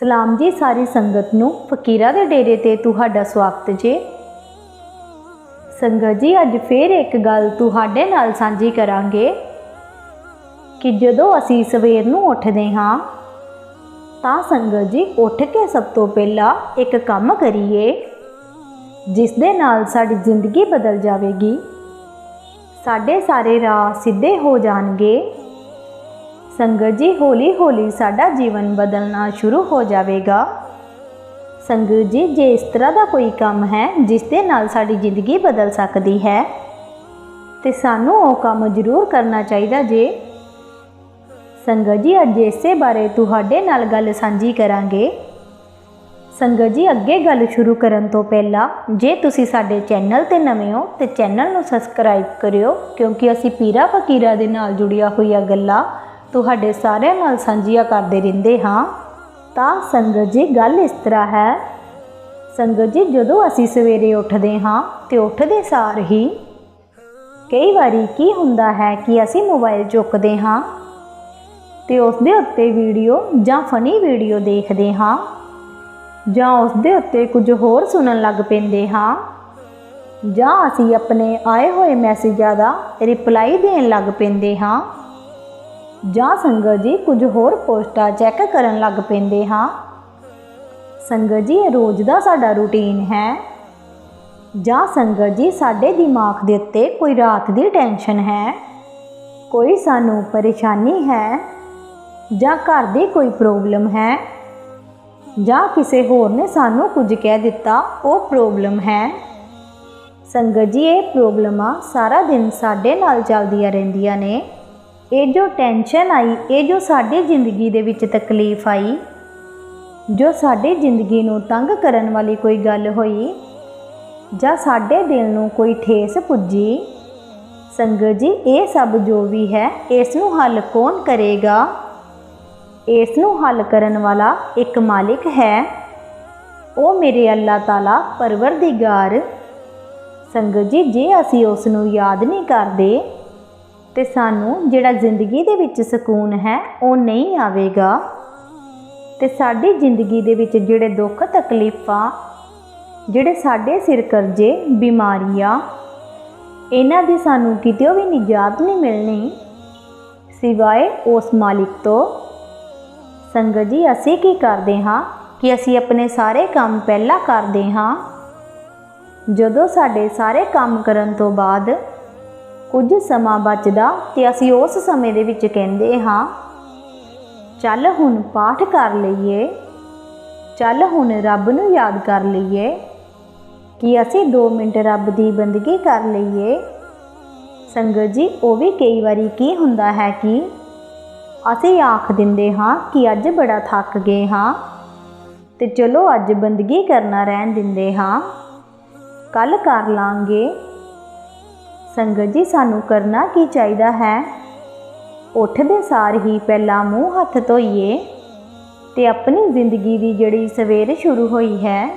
ਸਲਾਮ ਜੀ ਸਾਰੀ ਸੰਗਤ ਨੂੰ। ਫਕੀਰਾ ਦੇ ਡੇਰੇ ਤੇ ਤੁਹਾਡਾ ਸਵਾਗਤ ਜੇ। ਸੰਗਤ ਜੀ, ਅੱਜ ਫੇਰ ਇੱਕ ਗੱਲ ਤੁਹਾਡੇ ਨਾਲ ਸਾਂਝੀ ਕਰਾਂਗੇ ਕਿ ਜਦੋਂ ਅਸੀਂ ਸਵੇਰ ਨੂੰ ਉੱਠਦੇ ਹਾਂ, ਤਾਂ ਸੰਗਤ ਜੀ ਉੱਠ ਕੇ ਸਭ ਤੋਂ ਪਹਿਲਾਂ ਇੱਕ ਕੰਮ ਕਰੀਏ, ਜਿਸ ਦੇ ਨਾਲ ਸਾਡੀ ਜ਼ਿੰਦਗੀ ਬਦਲ ਜਾਵੇਗੀ। ਸਾਡੇ ਸਾਰੇ ਰਾਹ ਸਿੱਧੇ ਹੋ ਜਾਣਗੇ। ਸੰਗਤ ਜੀ ਹੌਲੀ ਹੌਲੀ ਸਾਡਾ ਜੀਵਨ ਬਦਲਣਾ ਸ਼ੁਰੂ ਹੋ ਜਾਵੇਗਾ। ਸੰਗਤ ਜੀ, ਜੇ ਇਸ ਤਰ੍ਹਾਂ ਦਾ ਕੋਈ ਕੰਮ ਹੈ, ਜਿਸ ਦੇ ਨਾਲ ਸਾਡੀ ਜ਼ਿੰਦਗੀ ਬਦਲ ਸਕਦੀ ਹੈ, ਤੇ ਸਾਨੂੰ ਉਹ ਕੰਮ ਜ਼ਰੂਰ ਕਰਨਾ ਚਾਹੀਦਾ ਜੇ। ਸੰਗਤ ਜੀ, ਅੱਜ ਇਸੇ ਬਾਰੇ ਤੁਹਾਡੇ ਨਾਲ ਗੱਲ ਸਾਂਝੀ ਕਰਾਂਗੇ। ਸੰਗਤ ਜੀ, ਅੱਗੇ ਗੱਲ ਸ਼ੁਰੂ ਕਰਨ ਤੋਂ ਪਹਿਲਾਂ, ਜੇ ਤੁਸੀਂ ਸਾਡੇ ਚੈਨਲ ਤੇ ਨਵੇਂ ਹੋ, ਤੇ ਚੈਨਲ ਨੂੰ ਸਬਸਕ੍ਰਾਈਬ ਕਰਿਓ, ਕਿਉਂਕਿ ਅਸੀਂ ਪੀਰਾ ਫਕੀਰਾ ਦੇ ਨਾਲ ਜੁੜੀਆਂ ਹੋਈਆਂ ਗੱਲਾਂ ਤੁਹਾਡੇ ਸਾਰਿਆਂ ਨਾਲ ਸਾਂਝੀਆਂ ਕਰਦੇ ਰਹਿੰਦੇ ਹਾਂ। ਤਾਂ ਸੰਗਤ ਜੀ, ਗੱਲ ਇਸ ਤਰ੍ਹਾਂ ਹੈ। ਸੰਗਤ ਜੀ, ਜਦੋਂ ਅਸੀਂ ਸਵੇਰੇ ਉੱਠਦੇ ਹਾਂ ਤੇ ਉੱਠਦੇ ਸਾਰ ਹੀ ਕਈ ਵਾਰੀ ਕੀ ਹੁੰਦਾ ਹੈ ਕਿ ਅਸੀਂ ਮੋਬਾਈਲ ਚੁੱਕਦੇ ਹਾਂ ਤੇ ਉਸ ਦੇ ਉੱਤੇ ਵੀਡੀਓ ਜਾਂ ਫਨੀ ਵੀਡੀਓ ਦੇਖਦੇ ਹਾਂ ਜਾਂ ਉਸ ਦੇ ਉੱਤੇ ਕੁਝ ਹੋਰ ਸੁਣਨ ਲੱਗ ਪੈਂਦੇ ਹਾਂ ਜਾਂ ਅਸੀਂ ਆਪਣੇ ਆਏ ਹੋਏ ਮੈਸੇਜਾਂ ਦਾ ਰਿਪਲਾਈ ਦੇਣ ਲੱਗ ਪੈਂਦੇ ਹਾਂ। ਜਾਂ ਸੰਗਤ ਜੀ ਕੁਝ ਹੋਰ ਪੋਸਟਾਂ ਚੈੱਕ ਕਰਨ ਲੱਗ ਪੈਂਦੇ ਹਾਂ। ਸੰਗਤ ਜੀ, ਇਹ ਰੋਜ਼ ਦਾ ਸਾਡਾ ਰੂਟੀਨ ਹੈ। ਜਾਂ ਸੰਗਤ ਜੀ, ਸਾਡੇ ਦਿਮਾਗ ਦੇ ਉੱਤੇ ਕੋਈ ਰਾਤ ਦੀ ਟੈਨਸ਼ਨ ਹੈ? ਕੋਈ ਸਾਨੂੰ ਪਰੇਸ਼ਾਨੀ ਹੈ? ਜਾਂ ਘਰ ਦੀ ਕੋਈ ਪ੍ਰੋਬਲਮ ਹੈ? ਜਾਂ ਕਿਸੇ ਹੋਰ ਨੇ ਸਾਨੂੰ ਕੁਝ ਕਹਿ ਦਿੱਤਾ, ਉਹ ਪ੍ਰੋਬਲਮ ਹੈ? ਸੰਗਤ ਜੀ, ਇਹ ਪ੍ਰੋਬਲਮਾਂ ਸਾਰਾ ਦਿਨ ਸਾਡੇ ਨਾਲ ਚੱਲਦੀਆਂ ਰਹਿੰਦੀਆਂ ਨੇ। ਇਹ ਜੋ ਟੈਨਸ਼ਨ ਆਈ, ਇਹ ਜੋ ਸਾਡੀ ਜ਼ਿੰਦਗੀ ਦੇ ਵਿੱਚ ਤਕਲੀਫ ਆਈ, ਜੋ ਸਾਡੀ ਜ਼ਿੰਦਗੀ ਨੂੰ ਤੰਗ ਕਰਨ ਵਾਲੀ ਕੋਈ ਗੱਲ ਹੋਈ ਜਾਂ ਸਾਡੇ ਦਿਲ ਨੂੰ ਕੋਈ ਠੇਸ ਪੁੱਜੀ, ਸੰਗਤ ਜੀ, ਇਹ ਸਭ ਜੋ ਵੀ ਹੈ, ਇਸ ਨੂੰ ਹੱਲ ਕੌਣ ਕਰੇਗਾ? ਇਸ ਨੂੰ ਹੱਲ ਕਰਨ ਵਾਲਾ ਇੱਕ ਮਾਲਿਕ ਹੈ। ਉਹ ਮੇਰੇ ਅੱਲਾਹ ਤਾਲਾ ਪਰਵਰਦੀਗਾਰ। ਸੰਗਤ ਜੀ, ਜੇ ਅਸੀਂ ਉਸ ਨੂੰ ਯਾਦ ਨਹੀਂ ਕਰਦੇ ਤੇ ਸਾਨੂੰ ਜਿਹੜਾ ਜ਼ਿੰਦਗੀ ਦੇ ਵਿੱਚ ਸਕੂਨ ਹੈ, ਉਹ ਨਹੀਂ ਆਵੇਗਾ। ਤੇ ਸਾਡੀ ਜ਼ਿੰਦਗੀ ਦੇ ਵਿੱਚ ਜਿਹੜੇ ਦੁੱਖ, ਤਕਲੀਫਾਂ, ਜਿਹੜੇ ਸਾਡੇ ਸਿਰ ਕਰਜ਼ੇ, ਬਿਮਾਰੀਆਂ, ਇਹਨਾਂ ਦੀ ਸਾਨੂੰ ਕਿਤੇ ਵੀ ਨਿਜਾਤ ਨਹੀਂ ਮਿਲਣੀ ਸਿਵਾਏ ਉਸ ਮਾਲਿਕ ਤੋਂ। ਸੰਗਤ ਜੀ, ਅਸੀਂ ਕੀ ਕਰਦੇ ਹਾਂ ਕਿ ਅਸੀਂ ਆਪਣੇ ਸਾਰੇ ਕੰਮ ਪਹਿਲਾਂ ਕਰਦੇ ਹਾਂ। ਜਦੋਂ ਸਾਡੇ ਸਾਰੇ ਕੰਮ ਕਰਨ ਤੋਂ ਬਾਅਦ ਕੁਝ ਸਮਾਂ ਬਚਦਾ ਤੇ ਅਸੀਂ ਉਸ ਸਮੇਂ ਦੇ ਵਿੱਚ ਕਹਿੰਦੇ ਹਾਂ, ਚੱਲ ਹੁਣ ਪਾਠ ਕਰ ਲਈਏ, ਚੱਲ ਹੁਣ ਰੱਬ ਨੂੰ ਯਾਦ ਕਰ ਲਈਏ ਕਿ ਅਸੀਂ 2 ਮਿੰਟ ਰੱਬ ਦੀ ਬੰਦਗੀ ਕਰ ਲਈਏ। ਸੰਗਤ ਜੀ, ਉਹ ਵੀ ਕਈ ਵਾਰੀ ਕੀ ਹੁੰਦਾ ਹੈ ਕਿ ਅਸੀਂ ਆਖ ਦਿੰਦੇ ਹਾਂ ਕਿ ਅੱਜ ਬੜਾ ਥੱਕ ਗਏ ਹਾਂ ਤੇ ਚਲੋ ਅੱਜ ਬੰਦਗੀ ਕਰਨਾ ਰਹਿਣ ਦਿੰਦੇ ਹਾਂ ਕੱਲ ਕਰ ਲਾਂਗੇ। ਸੰਗਤ ਜੀ, ਸਾਨੂੰ ਕਰਨਾ ਕੀ ਚਾਹੀਦਾ ਹੈ? ਉੱਠਦੇ ਸਾਰ ਹੀ ਪਹਿਲਾਂ ਮੂੰਹ ਹੱਥ ਧੋਈਏ ਤੇ ਆਪਣੀ ਜ਼ਿੰਦਗੀ ਦੀ ਜਿਹੜੀ ਸਵੇਰ ਸ਼ੁਰੂ ਹੋਈ ਹੈ,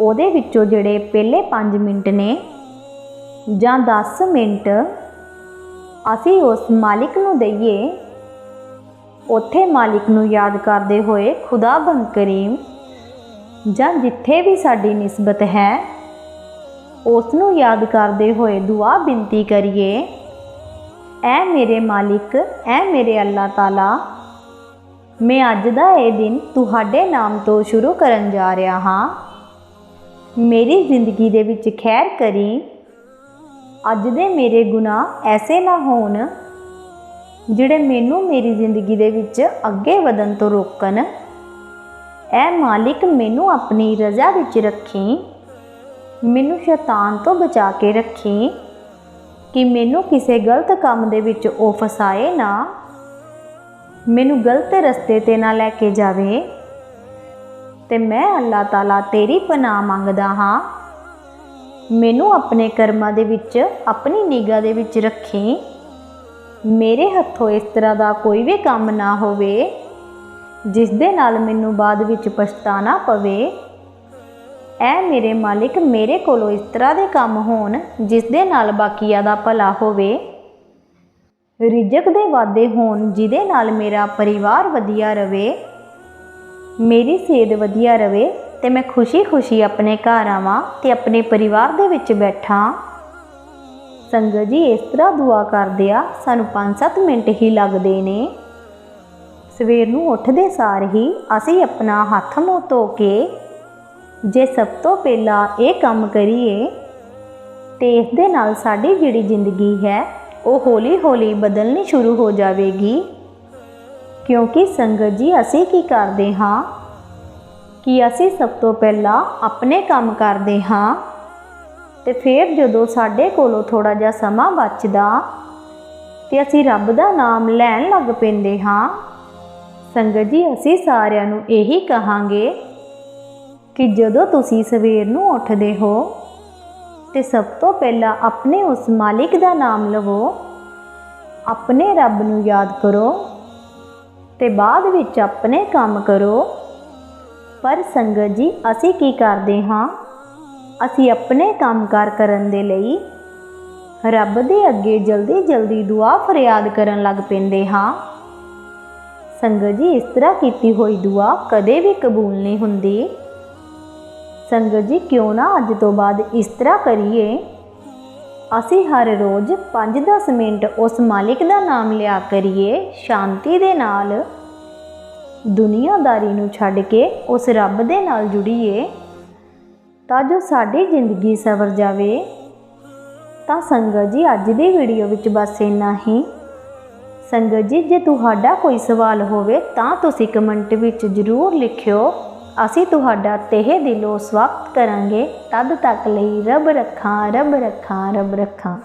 ਉਹਦੇ ਵਿੱਚੋਂ ਜਿਹੜੇ ਪਹਿਲੇ 5 ਮਿੰਟ ਨੇ ਜਾਂ 10 ਮਿੰਟ ਅਸੀਂ ਉਸ ਮਾਲਿਕ ਨੂੰ ਦਈਏ, ਉੱਥੇ ਮਾਲਿਕ ਨੂੰ ਯਾਦ ਕਰਦੇ ਹੋਏ ਖੁਦਾ ਬੰਕਰੀਮ ਜਾਂ ਜਿੱਥੇ ਵੀ ਸਾਡੀ ਨਿਸਬਤ ਹੈ ਉਸ ਨੂੰ ਯਾਦ ਕਰਦੇ ਹੋਏ ਦੁਆ ਬੇਨਤੀ ਕਰੀਏ, ਐ ਮੇਰੇ ਮਾਲਿਕ, ਐ ਮੇਰੇ ਅੱਲਾਹ ਤਾਲਾ, ਮੈਂ ਅੱਜ ਦਾ ਇਹ ਦਿਨ ਤੁਹਾਡੇ ਨਾਮ ਤੋਂ ਸ਼ੁਰੂ ਕਰਨ ਜਾ ਰਿਹਾ ਹਾਂ। ਮੇਰੀ ਜ਼ਿੰਦਗੀ ਦੇ ਵਿੱਚ ਖੈਰ ਕਰੀ। ਅੱਜ ਦੇ ਮੇਰੇ ਗੁਨਾਹ ਐਸੇ ਨਾ ਹੋਣ, ਜਿਹੜੇ ਮੈਨੂੰ ਮੇਰੀ ਜ਼ਿੰਦਗੀ ਦੇ ਵਿੱਚ ਅੱਗੇ ਵਧਣ ਤੋਂ ਰੋਕਣ। ਐ ਮਾਲਿਕ ਮੈਨੂੰ ਆਪਣੀ ਰਜ਼ਾ ਵਿੱਚ ਰੱਖੀ। ਮੈਨੂੰ ਸ਼ੈਤਾਨ ਤੋਂ ਬਚਾ ਕੇ ਰੱਖੀ, ਕਿ ਮੈਨੂੰ ਕਿਸੇ ਗਲਤ ਕੰਮ ਦੇ ਵਿੱਚ ਉਹ ਫਸਾਏ ਨਾ। ਮੈਨੂੰ ਗਲਤ ਰਸਤੇ ਤੇ ਨਾ ਲੈ ਕੇ ਜਾਵੇ। ਤੇ ਮੈਂ ਅੱਲਾਹ ਤਾਲਾ ਤੇਰੀ ਪਨਾਹ ਮੰਗਦਾ ਹਾਂ। ਮੈਨੂੰ ਆਪਣੇ ਕਰਮਾਂ ਦੇ ਵਿੱਚ, ਆਪਣੀ ਨਿਗਾਹ ਦੇ ਵਿੱਚ ਰੱਖੀ। ਮੇਰੇ ਹੱਥੋਂ ਇਸ ਤਰ੍ਹਾਂ ਦਾ ਕੋਈ ਵੀ ਕੰਮ ਨਾ ਹੋਵੇ, ਜਿਸ ਦੇ ਨਾਲ ਮੈਨੂੰ ਬਾਅਦ ਵਿੱਚ ਪਛਤਾਣਾ ਪਵੇ। ਐ ਮੇਰੇ ਮਾਲਿਕ ਮੇਰੇ ਕੋਲੋਂ ਇਸ ਤਰ੍ਹਾਂ ਦੇ ਕੰਮ ਹੋਣ ਜਿਸ ਦੇ ਨਾਲ ਬਾਕੀਆਂ ਦਾ ਭਲਾ ਹੋਵੇ। ਰਿਜਕ ਦੇ ਵਾਅਦੇ ਹੋਣ ਜਿਹਦੇ ਨਾਲ ਮੇਰਾ ਪਰਿਵਾਰ ਵਧੀਆ ਰਵੇ, ਮੇਰੀ ਸਿਹਤ ਵਧੀਆ ਰਵੇ ਤੇ ਮੈਂ ਖੁਸ਼ੀ-ਖੁਸ਼ੀ ਆਪਣੇ ਘਰ ਆਵਾਂ ਤੇ ਆਪਣੇ ਪਰਿਵਾਰ ਦੇ ਵਿੱਚ ਬੈਠਾਂ। ਸੰਗਤ ਜੀ, ਇਸ ਤਰ੍ਹਾਂ ਦੁਆ ਕਰਦੇ ਆ ਸਾਨੂੰ 5-7 ਮਿੰਟ ਹੀ ਲੱਗਦੇ ਨੇ। ਸਵੇਰ ਨੂੰ ਉੱਠਦੇ ਸਾਰ ਹੀ ਅਸੀਂ ਆਪਣਾ ਹੱਥ ਮੂੰਹ ਧੋ ਕੇ ਜੇ ਸਭ ਤੋਂ ਪਹਿਲਾਂ ਇਹ ਕੰਮ ਕਰੀਏ, ਤੇ ਇਸ ਦੇ ਨਾਲ ਸਾਡੀ ਜਿਹੜੀ ਜ਼ਿੰਦਗੀ ਹੈ, ਉਹ ਹੌਲੀ-ਹੌਲੀ ਬਦਲਣੀ ਸ਼ੁਰੂ ਹੋ ਜਾਵੇਗੀ। ਕਿਉਂਕਿ ਸੰਗਤ ਜੀ, ਅਸੀਂ ਕੀ ਕਰਦੇ ਹਾਂ? ਕਿ ਅਸੀਂ ਸਭ ਤੋਂ ਪਹਿਲਾਂ ਆਪਣੇ ਕੰਮ ਕਰਦੇ ਹਾਂ, ਤੇ ਫਿਰ ਜਦੋਂ ਸਾਡੇ ਕੋਲੋਂ ਥੋੜਾ ਜਿਹਾ ਸਮਾਂ ਬਚਦਾ, ਤੇ ਅਸੀਂ ਰੱਬ ਦਾ ਨਾਮ ਲੈਣ ਲੱਗ ਪੈਂਦੇ ਹਾਂ। ਸੰਗਤ ਜੀ, ਅਸੀਂ ਸਾਰਿਆਂ ਨੂੰ ਇਹੀ ਕਹਾਂਗੇ ਕਿ ਜਦੋਂ ਤੁਸੀਂ ਸਵੇਰ ਨੂੰ ਉੱਠਦੇ ਹੋ ਤੇ ਸਭ ਤੋਂ ਪਹਿਲਾਂ ਆਪਣੇ ਉਸ ਮਾਲਿਕ ਦਾ ਨਾਮ ਲਵੋ, ਆਪਣੇ ਰੱਬ ਨੂੰ ਯਾਦ ਕਰੋ ਤੇ ਬਾਅਦ ਵਿੱਚ ਆਪਣੇ ਕੰਮ ਕਰੋ। ਪਰ ਸੰਗਤ ਜੀ, ਅਸੀਂ ਕੀ ਕਰਦੇ ਹਾਂ? ਅਸੀਂ ਆਪਣੇ ਕੰਮਕਾਰ ਕਰਨ ਦੇ ਲਈ ਰੱਬ ਦੇ ਅੱਗੇ ਜਲਦੀ ਜਲਦੀ ਦੁਆ ਫਰਿਆਦ ਕਰਨ ਲੱਗ ਪੈਂਦੇ ਹਾਂ। ਸੰਗਤ ਜੀ, ਇਸ ਤਰ੍ਹਾਂ ਕੀਤੀ ਹੋਈ ਦੁਆ ਕਦੇ ਵੀ ਕਬੂਲ ਨਹੀਂ ਹੁੰਦੀ। ਸੰਗਤ ਜੀ, ਕਿਉਂ ਨਾ ਅੱਜ ਤੋਂ ਬਾਅਦ ਇਸ ਤਰ੍ਹਾਂ ਕਰੀਏ? ਅਸੀਂ ਹਰ ਰੋਜ਼ 5-10 ਮਿੰਟ ਉਸ ਮਾਲਿਕ ਦਾ ਨਾਮ ਲਿਆ ਕਰੀਏ, ਸ਼ਾਂਤੀ ਦੇ ਨਾਲ। ਦੁਨੀਆਦਾਰੀ ਨੂੰ ਛੱਡ ਕੇ ਉਸ ਰੱਬ ਦੇ ਨਾਲ ਜੁੜੀਏ। ਤਾਂ ਜੋ ਸਾਡੀ ਜ਼ਿੰਦਗੀ ਸਵਰ ਜਾਵੇ। ਤਾਂ ਸੰਗਤ ਜੀ, ਅੱਜ ਦੀ ਵੀਡੀਓ ਵਿੱਚ ਬਸ ਇੰਨਾ ਹੀ। ਸੰਗਤ ਜੀ, ਜੇ ਤੁਹਾਡਾ ਕੋਈ ਸਵਾਲ ਹੋਵੇ ਤਾਂ ਤੁਸੀਂ ਕਮੈਂਟ ਵਿੱਚ ਜ਼ਰੂਰ ਲਿਖਿਓ। ਅਸੀਂ ਤੁਹਾਡਾ ਤਹਿ ਦਿਲੋਂ ਸਵਾਗਤ ਕਰਾਂਗੇ। ਤਦ ਤੱਕ ਲਈ ਰੱਬ ਰੱਖਾਂ ਰੱਬ ਰੱਖਾਂ ਰੱਬ ਰੱਖਾਂ।